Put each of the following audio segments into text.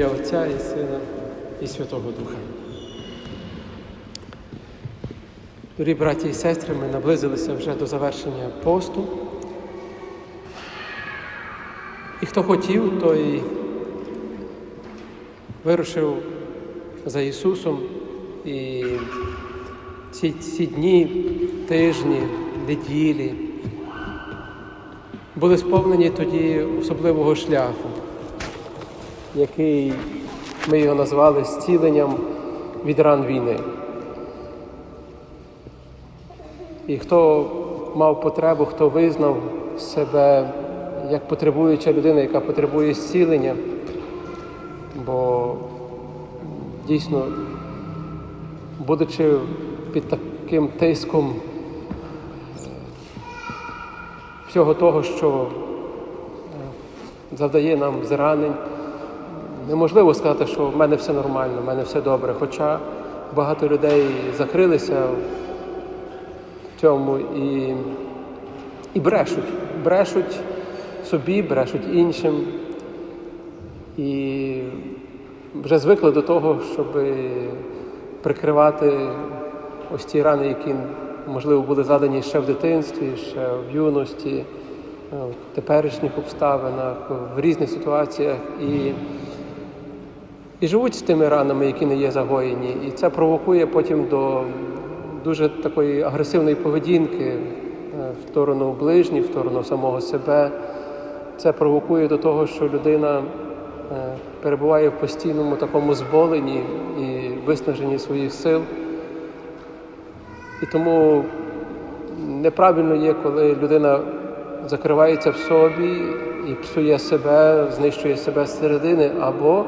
Ім'я Отця і Сина і Святого Духа. Дорогі браті і сестри, ми наблизилися вже до завершення посту. І хто хотів, той вирушив за Ісусом. І ці, ці дні, тижні, неділі були сповнені тоді особливого шляху, який ми його назвали зціленням від ран війни. І хто мав потребу, хто визнав себе як потребуюча людина, яка потребує зцілення, бо дійсно, будучи під таким тиском всього того, що завдає нам зранень, неможливо сказати, що в мене все нормально, в мене все добре. Хоча багато людей закрилися в цьому і, і брешуть. Брешуть собі, брешуть іншим. І вже звикли до того, щоб прикривати ось ті рани, які, можливо, були задані ще в дитинстві, ще в юності, в теперішніх обставинах, в різних ситуаціях. І і живуть з тими ранами, які не є загоєні. І це провокує потім до дуже такої агресивної поведінки е, в сторону ближніх, в сторону самого себе. Це провокує до того, що людина е, перебуває в постійному такому зболенні і виснаженні своїх сил. І тому неправильно є, коли людина закривається в собі і псує себе, знищує себе зсередини, або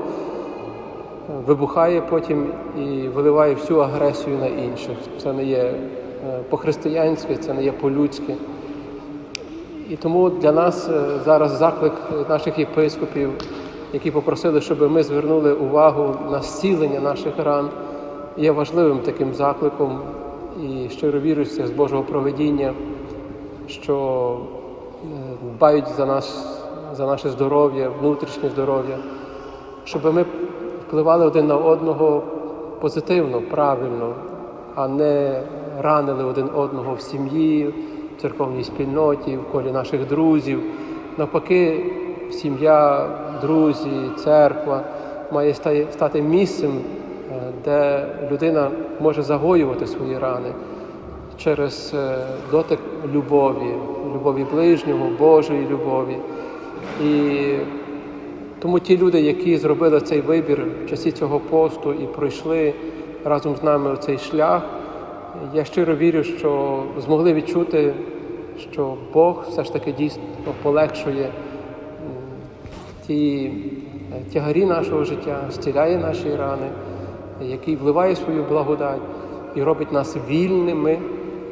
вибухає потім і виливає всю агресію на інших. Це не є е, по-християнськи, це не є по-людськи. І тому для нас е, зараз заклик наших єпископів, які попросили, щоб ми звернули увагу на зцілення наших ран, є важливим таким закликом і щиро віруюся з Божого проведіння, що е, дбають за нас, за наше здоров'я, внутрішнє здоров'я, щоб ми впливали один на одного позитивно, правильно, а не ранили один одного в сім'ї, в церковній спільноті, в колі наших друзів. Навпаки, сім'я, друзі, церква має стати місцем, е, де людина може загоювати свої рани через е, дотик любові, любові ближнього, Божої любові. І тому ті люди, які зробили цей вибір в часі цього посту і пройшли разом з нами цей шлях, я щиро вірю, що змогли відчути, що Бог все ж таки дійсно полегшує ті е, тягарі нашого життя, зціляє наші рани, який вливає свою благодать і робить нас вільними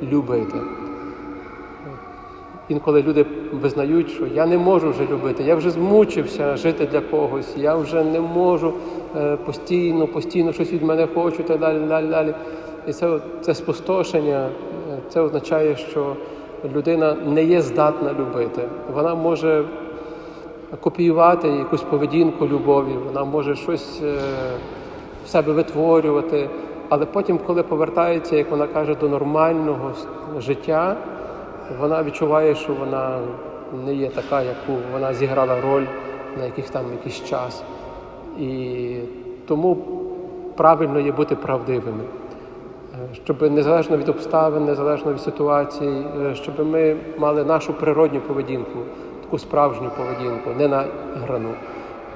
любити. Інколи люди визнають, що я не можу вже любити, я вже змучився жити для когось, я вже не можу е, постійно, постійно щось від мене хочуть, і далі, далі, далі. І це це спустошення, е, це означає, що людина не є здатна любити. Вона може копіювати якусь поведінку любові, вона може щось е, в себе витворювати, але потім, коли повертається, як вона каже, до нормального життя вона відчуває, що вона не є така, яку вона зіграла роль на яких там якийсь час. І тому правильно є бути правдивими, е, щоб незалежно від обставин, незалежно від ситуації, е, щоб ми мали нашу природню поведінку, таку справжню поведінку, не награну,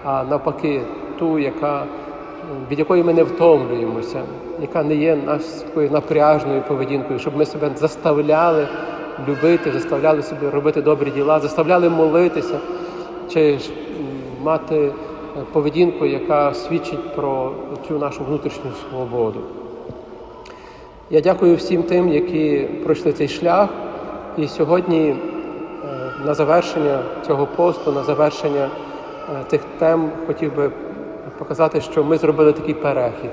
а навпаки, ту, яка, від якої ми не втомлюємося, яка не є нас такою напряжною поведінкою, щоб ми себе заставляли любити, заставляли собі робити добрі діла, заставляли молитися чи мати поведінку, яка свідчить про цю нашу внутрішню свободу. Я дякую всім тим, які пройшли цей шлях. І сьогодні, е, на завершення цього посту, на завершення е, цих тем, хотів би показати, що ми зробили такий перехід.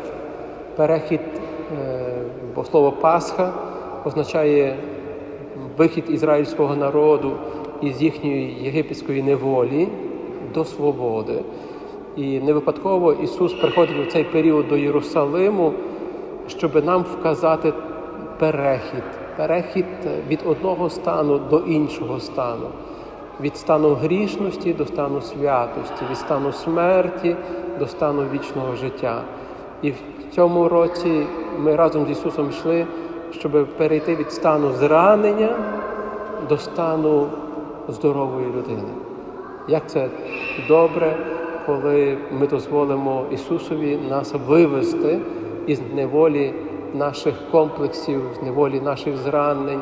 Перехід, е, бо слово Пасха означає вихід ізраїльського народу із їхньої єгипетської неволі до свободи. І не випадково Ісус приходить у цей період до Єрусалиму, щоб нам вказати перехід, перехід від одного стану до іншого стану, від стану грішності до стану святості, від стану смерті до стану вічного життя. І в цьому році ми разом з Ісусом йшли, щоб перейти від стану зранення до стану здорової людини. Як це добре, коли ми дозволимо Ісусові нас вивести із неволі наших комплексів, з неволі наших зранень,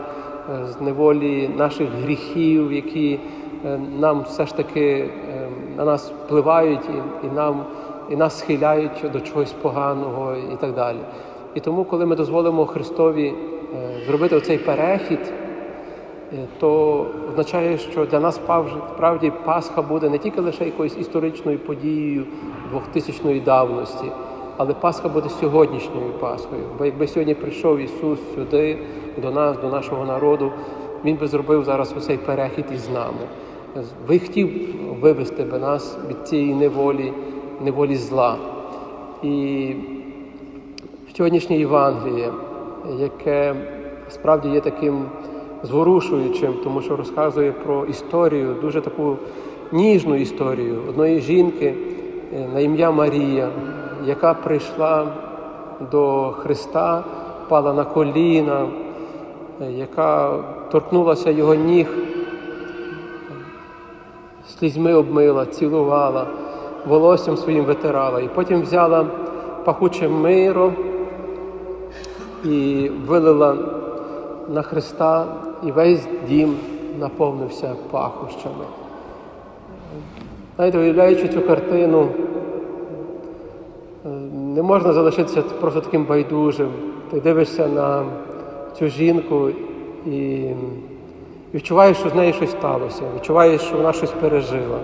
е, з неволі наших гріхів, які е, нам все ж таки е, на нас впливають і, і нам і нас схиляють до чогось поганого і так далі. І тому, коли ми дозволимо Христові е, зробити оцей перехід, е, то означає, що для нас справді Пасха буде не тільки лише якоюсь історичною подією двохтисячної давності, але Пасха буде сьогоднішньою Пасхою. Бо якби сьогодні прийшов Ісус сюди, до нас, до нашого народу, Він би зробив зараз оцей перехід із нами. Ви хотів вивести би нас від цієї неволі, неволі зла. І сьогоднішнє Євангеліє, яке справді є таким зворушуючим, тому що розказує про історію, дуже таку ніжну історію одної жінки е, на ім'я Марія, яка прийшла до Христа, пала на коліна, е, яка торкнулася його ніг, слізьми обмила, цілувала, волоссям своїм витирала. І потім взяла пахуче миро і вилила на Христа, і весь дім наповнився пахощами. Знаєте, уявляючи цю картину, е, не можна залишитися просто таким байдужим. Ти дивишся на цю жінку і відчуваєш, що з нею щось сталося, відчуваєш, що вона щось пережила.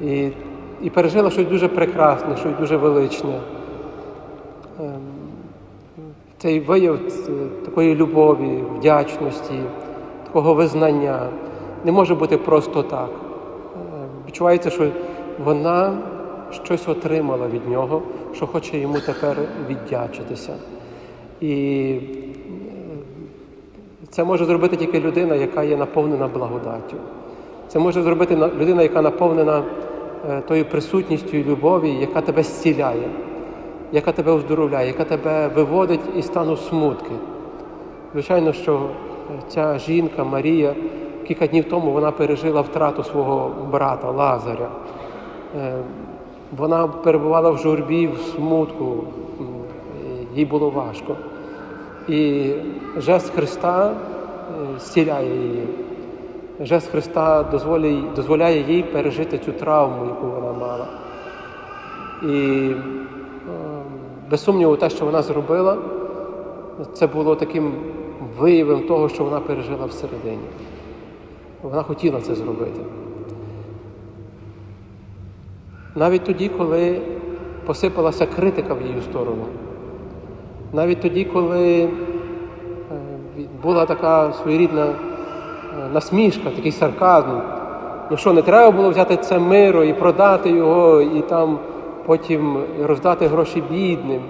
І, і пережила щось дуже прекрасне, щось дуже величне. Цей вияв такої любові, вдячності, такого визнання не може бути просто так. Е, Відчувається, що вона щось отримала від нього, що хоче йому тепер віддячитися. І це може зробити тільки людина, яка є наповнена благодаттю. Це може зробити людина, яка наповнена е, тою присутністю і любові, яка тебе зціляє, яка тебе оздоровляє, яка тебе виводить із стану смутки. Звичайно, що ця жінка Марія кілька днів тому вона пережила втрату свого брата Лазаря. Е, Вона перебувала в журбі, в смутку, їй було важко. І жест Христа е, зціляє її. Жест Христа дозволяє, їй пережити цю травму, яку вона мала. І без сумніву, те, що вона зробила, це було таким виявом того, що вона пережила всередині. Вона хотіла це зробити. Навіть тоді, коли посипалася критика в її сторону, навіть тоді, коли е, була така своєрідна е, насмішка, такий сарказм. Ну що, не треба було взяти це миро і продати його, і там потім роздати гроші бідним.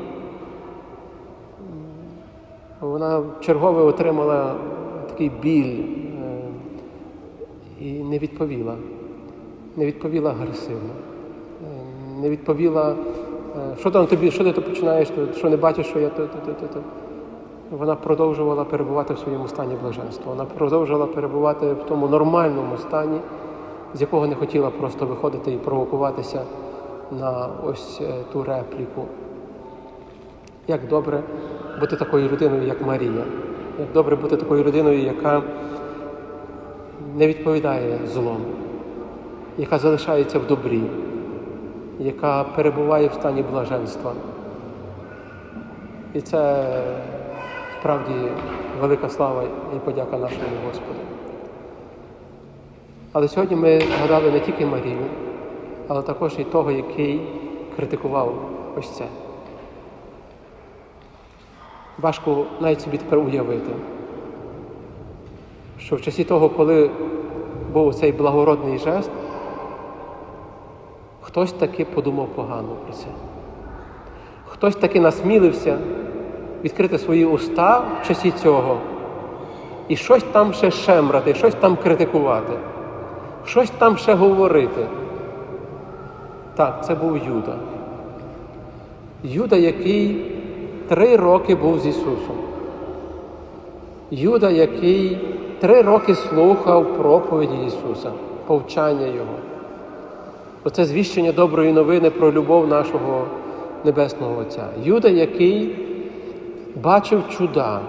Вона чергове отримала такий біль е, і не відповіла. Не відповіла агресивно. Е, Не відповіла, е, що там тобі, що ти то починаєш, що не бачиш, що я то, то, то, то. Вона продовжувала перебувати в своєму стані блаженства. Вона продовжувала перебувати в тому нормальному стані, з якого не хотіла просто виходити і провокуватися на ось е, ту репліку. Як добре бути такою людиною, як Марія. Як добре бути такою людиною, яка не відповідає злом, яка залишається в добрі, яка перебуває в стані блаженства. І це справді велика слава і подяка нашому Господу. Але сьогодні ми згадали не тільки Марію, але також і того, який критикував ось це. Важко навіть собі тепер уявити, що в часі того, коли був цей благородний жест, хтось таки подумав погано про це. Хтось таки насмілився відкрити свої уста в часі цього і щось там ще шемрати, щось там критикувати, щось там ще говорити. Так, це був Юда. Юда, який три роки був з Ісусом. Юда, який три роки слухав проповіді Ісуса, повчання Його. Оце звіщення доброї новини про любов нашого Небесного Отця. Юда, який бачив чуда.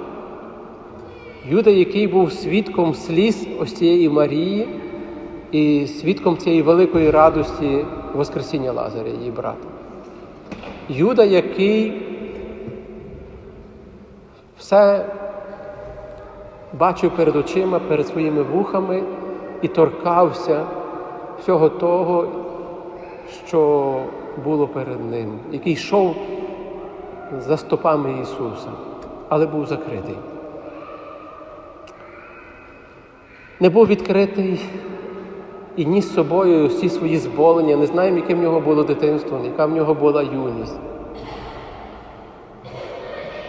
Юда, який був свідком сліз ось цієї Марії і свідком цієї великої радості Воскресіння Лазаря, її брата. Юда, який все бачив перед очима, перед своїми вухами і торкався всього того, що було перед ним, який йшов за стопами Ісуса, але був закритий. Не був відкритий і ніс собою всі свої зболення. Не знаємо, яке в нього було дитинство, яка в нього була юність.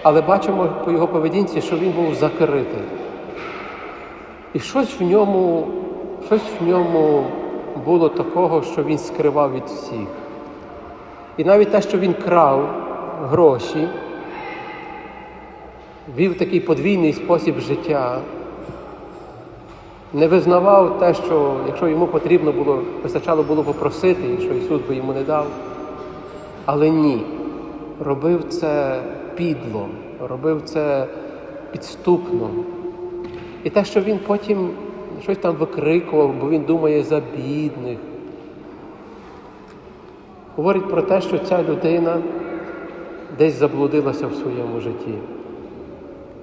Але бачимо по його поведінці, що він був закритий. І щось в ньому, щось в ньому було такого, що він скривав від всіх. І навіть те, що він крав гроші, вів такий подвійний спосіб життя, не визнавав те, що якщо йому потрібно було, вистачало було попросити, і що Ісус би йому не дав. Але ні, робив це підло, робив це підступно. І те, що він потім щось там викрикував, бо він думає за бідних, говорить про те, що ця людина десь заблудилася в своєму житті,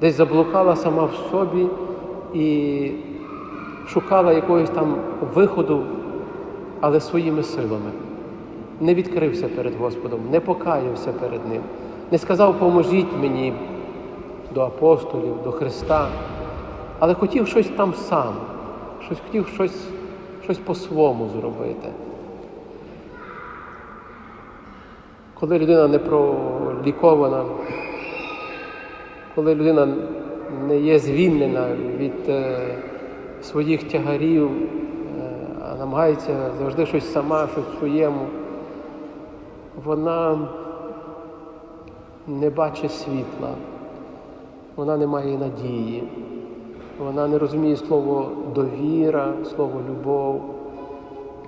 десь заблукала сама в собі і шукала якогось там виходу, але своїми силами. Не відкрився перед Господом, не покаявся перед Ним, не сказав, поможіть мені до апостолів, до Христа, але хотів щось там сам, щось хотів щось, щось по-свому зробити. Коли людина не пролікована, коли людина не є звільнена від е, своїх тягарів, е, а намагається завжди щось сама, щось своєму, вона не бачить світла, вона не має надії, вона не розуміє слово довіра, слово любов.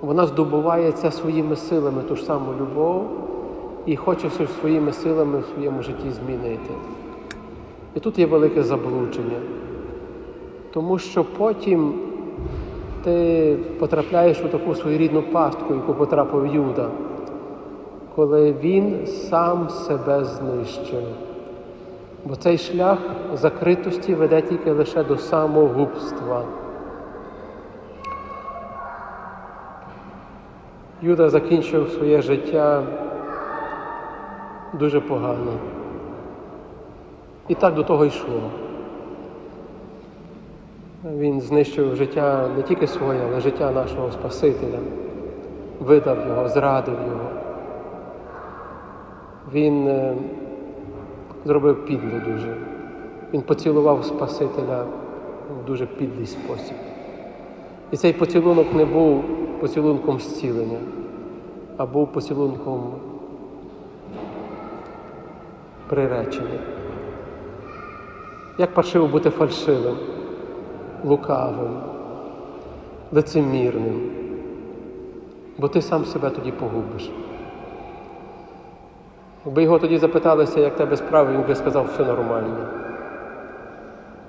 Вона здобуває це своїми силами, ту ж саму любов, і хоче щось своїми силами в своєму житті змінити. І тут є велике заблудження, тому що потім ти потрапляєш у таку своєрідну пастку, яку потрапив Юда, коли він сам себе знищив. Бо цей шлях закритості веде тільки лише до самогубства. Юда закінчив своє життя дуже погано. І так до того йшло. Він знищив життя не тільки своє, але життя нашого Спасителя, видав його, зрадив його. Він е, зробив підло дуже. Він поцілував Спасителя в дуже підлий спосіб. І цей поцілунок не був поцілунком зцілення, а був поцілунком приречення. Як паршиво бути фальшивим, лукавим, лицемірним, бо ти сам себе тоді погубиш. Якби його тоді запиталися, як тебе справи, він би сказав, все нормально.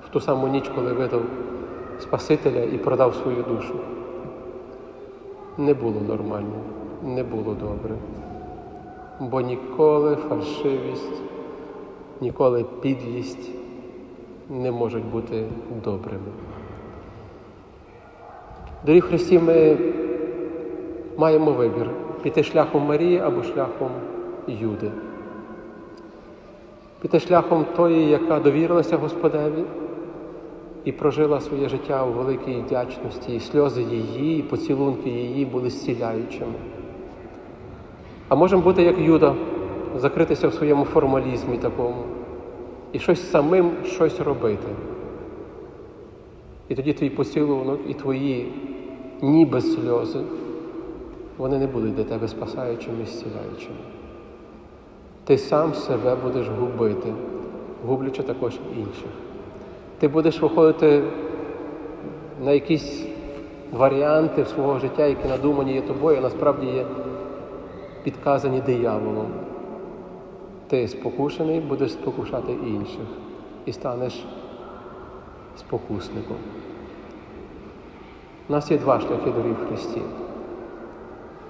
В ту саму ніч, коли видав Спасителя і продав свою душу. Не було нормально, не було добре. Бо ніколи фальшивість, ніколи підлість не можуть бути добрими. Дорогі Христі, ми маємо вибір піти шляхом Марії або шляхом Юди. Піти шляхом тої, яка довірилася Господеві і прожила своє життя у великій вдячності, і сльози її, і поцілунки її були зціляючими. А можемо бути як Юда, закритися в своєму формалізмі такому і щось самим щось робити. І тоді твій поцілунок і твої ніби сльози, вони не будуть для тебе спасаючими і зціляючими. Ти сам себе будеш губити, гублячи також інших. Ти будеш виходити на якісь варіанти свого життя, які надумані є тобою, а насправді є підказані дияволом. Ти спокушений, будеш спокушати інших і станеш спокусником. У нас є два шляхи доріг в Христі.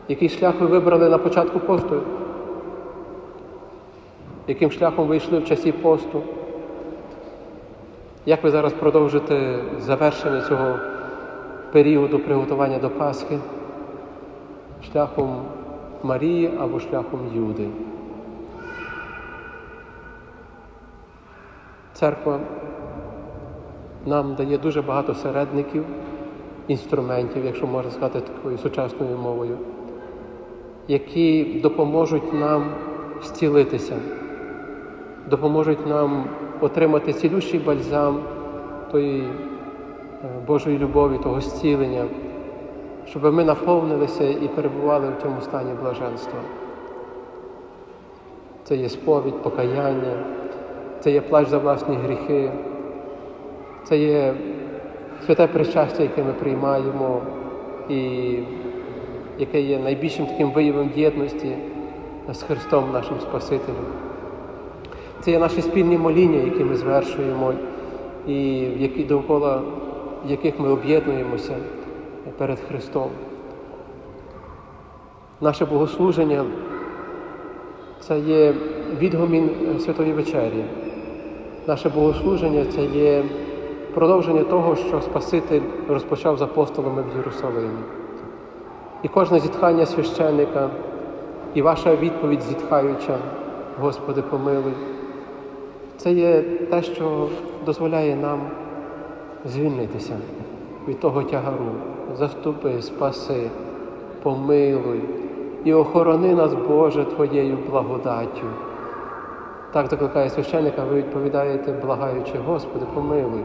Який шлях ви вибрали на початку посту? Яким шляхом ви йшли в часі посту? Як ви зараз продовжите завершення цього періоду приготування до Пасхи? Шляхом Марії або шляхом Юди? Церква нам дає дуже багато середників, інструментів, якщо можна сказати такою сучасною мовою, які допоможуть нам зцілитися, допоможуть нам отримати цілющий бальзам тої е, Божої любові, того зцілення, щоб ми наповнилися і перебували в цьому стані блаженства. Це є сповідь, покаяння, це є плач за власні гріхи, це є святе причастя, яке ми приймаємо, і яке є найбільшим таким виявом єдності з Христом, нашим Спасителем. Це є наші спільні моління, які ми звершуємо, і які довкола яких ми об'єднуємося перед Христом. Наше богослуження це є відгомін Святої Вечері. Наше богослуження це є продовження того, що Спаситель розпочав з апостолами в Єрусалимі. І кожне зітхання священника, і ваша відповідь зітхаюча, Господи, помилуй, це є те, що дозволяє нам звільнитися від того тягару. Заступи, спаси, помилуй і охорони нас, Боже, Твоєю благодаттю. Так закликає священника, ви відповідаєте, благаючи, Господи, помилуй.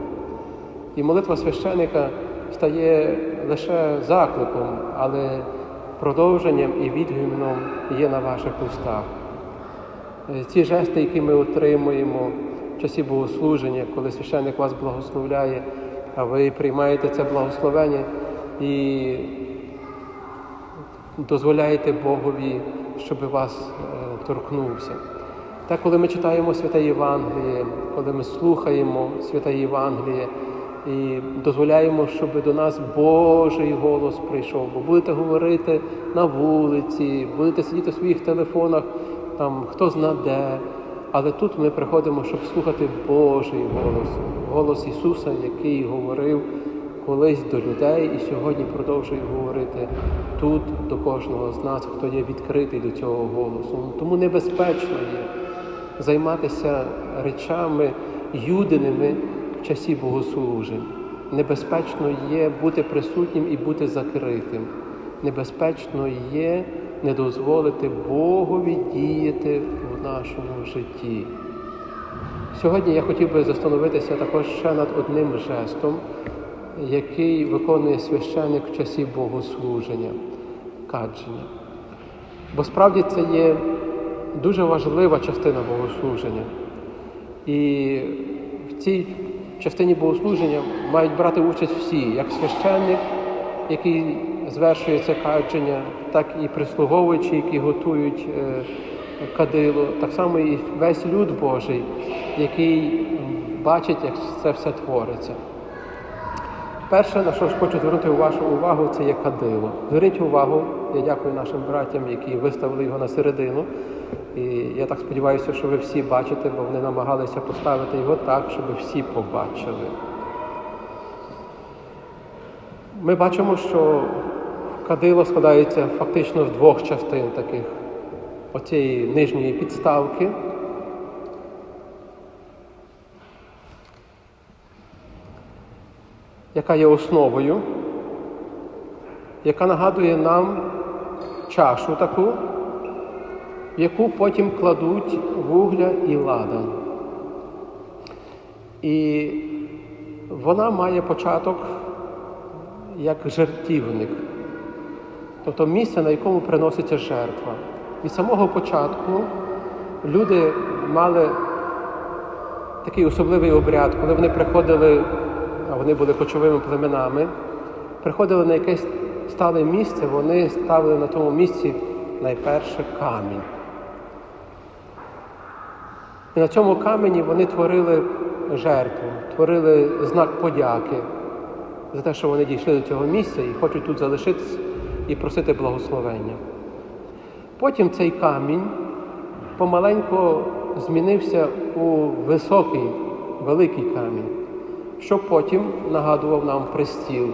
І молитва священика стає лише закликом, але продовженням і відгумном є на ваших устах. Е, Ці жести, які ми отримуємо в часі богослуження, коли священник вас благословляє, а ви приймаєте це благословення і дозволяєте Богові, щоб вас е, торкнувся. Так, коли ми читаємо Святе Євангеліє, коли ми слухаємо Святе Євангеліє і дозволяємо, щоб до нас Божий голос прийшов, бо будете говорити на вулиці, будете сидіти в своїх телефонах, там хто зна де. Але тут ми приходимо, щоб слухати Божий голос, голос Ісуса, який говорив колись до людей і сьогодні продовжує говорити тут до кожного з нас, хто є відкритий до цього голосу. Тому небезпечно є займатися речами юдиними в часі богослужень. Небезпечно є бути присутнім і бути закритим. Небезпечно є не дозволити Богові діяти в нашому житті. Сьогодні я хотів би застановитися також ще над одним жестом, який виконує священник в часі богослуження, кадження. Бо справді це є дуже важлива частина богослуження. І в цій частині богослуження мають брати участь всі, як священник, який звершує це кадження, так і прислуговуючі, які готують е, кадило, так само і весь люд Божий, який бачить, як це все твориться. Перше, на що хочу звернути вашу увагу, це є кадило. Зверніть увагу, я дякую нашим братям, які виставили його на середину. І я так сподіваюся, що ви всі бачите, бо вони намагалися поставити його так, щоб всі побачили. Ми бачимо, що кадило складається фактично з двох частин таких оцієї нижньої підставки. яка є основою, яка нагадує нам чашу таку, в яку потім кладуть вугля і ладан. І вона має початок як жертівник, тобто місце, на якому приноситься жертва. Від самого початку люди мали такий особливий обряд, коли вони приходили, а вони були кочовими племенами, приходили на якесь стале місце, вони ставили на тому місці найперше камінь. І на цьому камені вони творили жертву, творили знак подяки за те, що вони дійшли до цього місця і хочуть тут залишитися і просити благословення. Потім цей камінь помаленько змінився у високий, великий камінь, що потім нагадував нам престіл.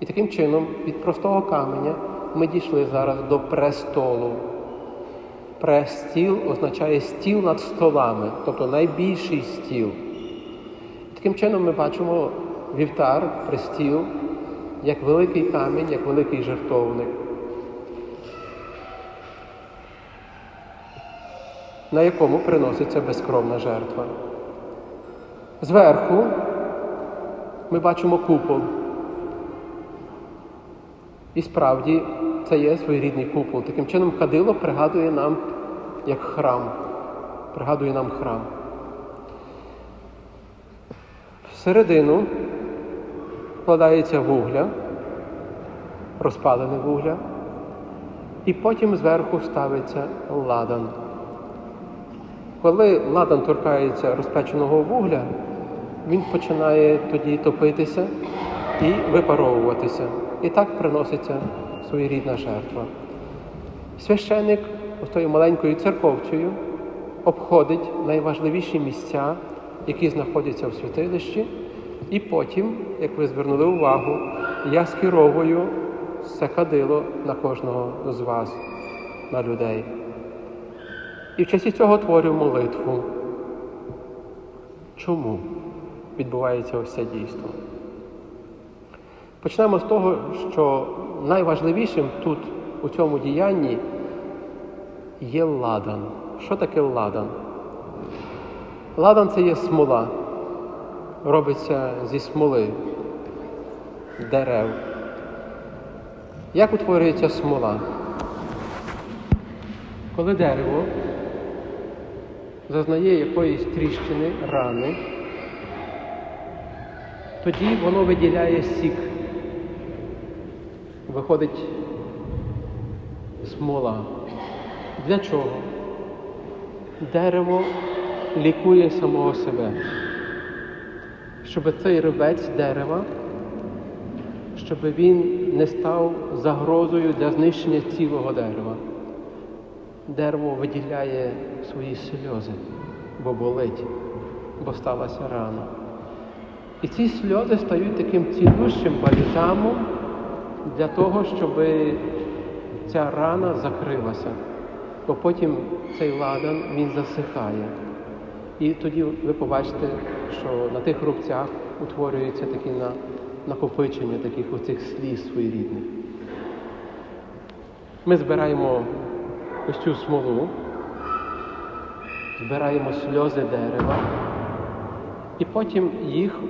І таким чином від простого каменя ми дійшли зараз до престолу. Престіл означає стіл над столами, тобто найбільший стіл. Таким чином ми бачимо вівтар, престіл, як великий камінь, як великий жертовник, на якому приноситься безкровна жертва. Зверху ми бачимо купол. І справді це є своєрідний купол. Таким чином, кадило пригадує нам як храм, пригадує нам храм. Всередину вкладається вугля, розпалене вугля, і потім зверху ставиться ладан. Коли ладан торкається розпеченого вугля, він починає тоді топитися і випаровуватися. І так приноситься своєрідна жертва. Священник тою маленькою церковцею обходить найважливіші місця, які знаходяться в святилищі, і потім, як ви звернули увагу, я скеровую це кадило на кожного з вас, на людей. І в часі цього творю молитву. Чому відбувається ось це дійство? Почнемо з того, що найважливішим тут у цьому діянні є ладан. Що таке ладан? Ладан це є смола, робиться зі смоли, дерев. Як утворюється смола? Коли дерево зазнає якоїсь тріщини, рани, тоді воно виділяє сік. Виходить смола. Для чого? Дерево лікує самого себе, щоб цей рубець дерева, щоб він не став загрозою для знищення цілого дерева. Дерево виділяє свої сльози, бо болить, бо сталася рана. І ці сльози стають таким цілющим бальзамом для того, щоб ця рана закрилася, бо потім цей ладан він засихає. І тоді ви побачите, що на тих рубцях утворюється такі на, накопичення таких оцих сліз своєрідних. Ми збираємо ось цю смолу, збираємо сльози дерева, і потім їх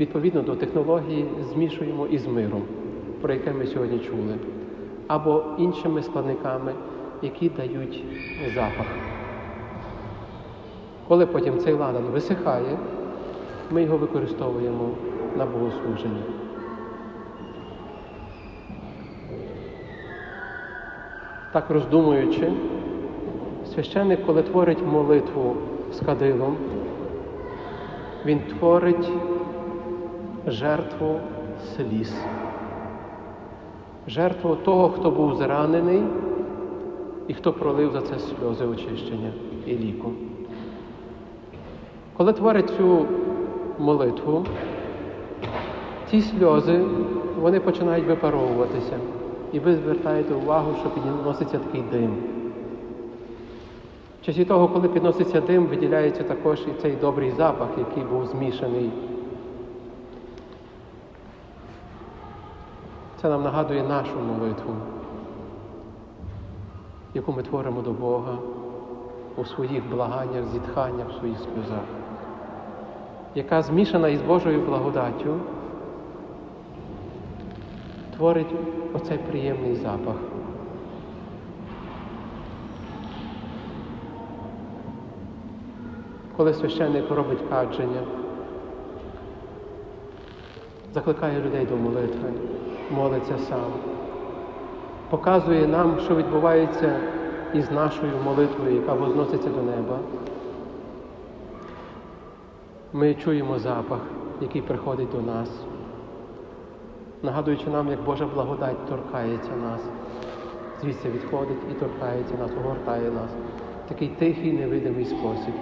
відповідно до технології змішуємо із миром, про яке ми сьогодні чули, або іншими складниками, які дають запах. Коли потім цей ладан висихає, ми його використовуємо на богослуженні. Так роздумуючи, священник, коли творить молитву з кадилом, він творить жертву сліз, жертву того, хто був зранений і хто пролив за це сльози очищення і ліку. Коли творить цю молитву, ці сльози вони починають випаровуватися. І ви звертаєте увагу, що підноситься такий дим. В часі того, коли підноситься дим, виділяється також і цей добрий запах, який був змішаний. Це нам нагадує нашу молитву. яку ми творимо до Бога у своїх благаннях, зітханнях, у своїх сльозах, яка змішана із Божою благодаттю, творить оцей приємний запах. Коли священник робить кадження, закликає людей до молитви, молиться сам, показує нам, що відбувається із нашою молитвою, яка возноситься до неба. Ми чуємо запах, який приходить до нас, нагадуючи нам, як Божа благодать торкається нас, звідси відходить і торкається нас, огортає нас такий тихий, невидимий спосіб.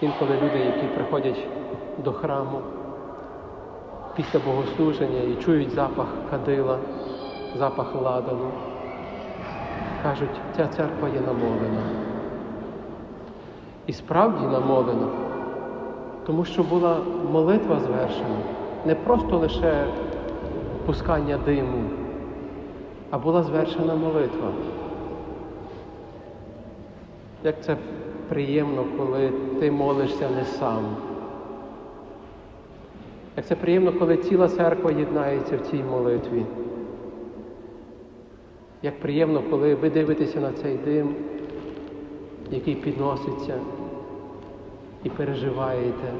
Інколи люди, які приходять до храму після богослуження і чують запах кадила, запах ладану, кажуть, ця церква є намолена. І справді намолена, тому що була молитва звершена, не просто лише пускання диму, а була звершена молитва. Як це приємно, коли ти молишся не сам. Як це приємно, коли ціла церква єднається в цій молитві. Як приємно, коли ви дивитеся на цей дим, який підноситься, і переживаєте,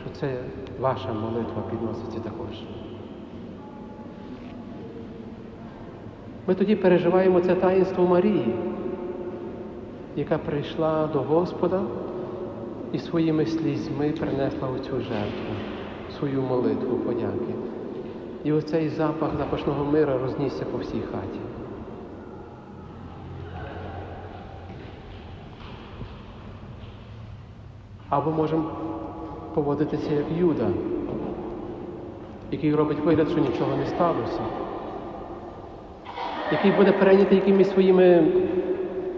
що це ваша молитва підноситься також. Ми тоді переживаємо це таїнство Марії, яка прийшла до Господа і своїми слізьми принесла оцю жертву, свою молитву подяки. І оцей запах запашного мира рознісся по всій хаті. Або можемо поводитися як Юда, який робить вигляд, що нічого не сталося, який буде перейнятий якимись своїми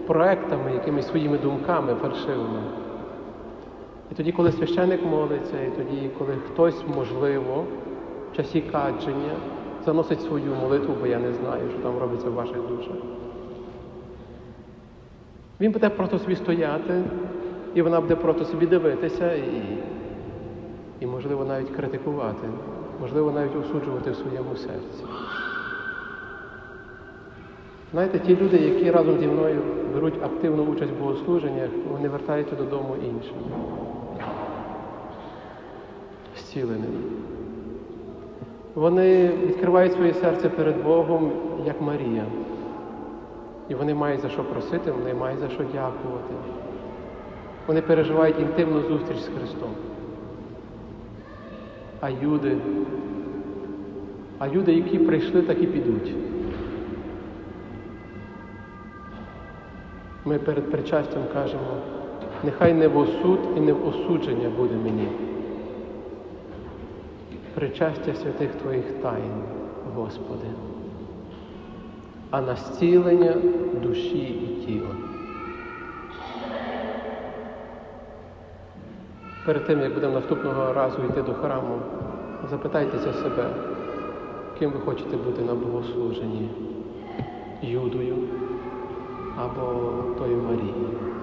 проектами, якимись своїми думками фальшивими. І тоді, коли священник молиться, і тоді, коли хтось, можливо, в часі кадження заносить свою молитву, бо я не знаю, що там робиться в ваших душах. Він буде просто собі стояти, і вона буде просто собі дивитися і, і можливо, навіть критикувати, можливо, навіть осуджувати в своєму серці. Знаєте, ті люди, які разом зі мною беруть активну участь в богослуженнях, вони вертаються додому іншими, зціленими. Вони відкривають своє серце перед Богом, як Марія. І вони мають за що просити, вони мають за що дякувати. Вони переживають інтимну зустріч з Христом. А люди, а люди, які прийшли, так і підуть. Ми перед причастям кажемо, нехай не в осуд і не в осудження буде мені. Причастя святих Твоїх тайн, Господи, а на зцілення душі і тіла. Перед тим, як будемо наступного разу йти до храму, запитайтеся себе, ким ви хочете бути на богослуженні, юдою a Bogu Tvoju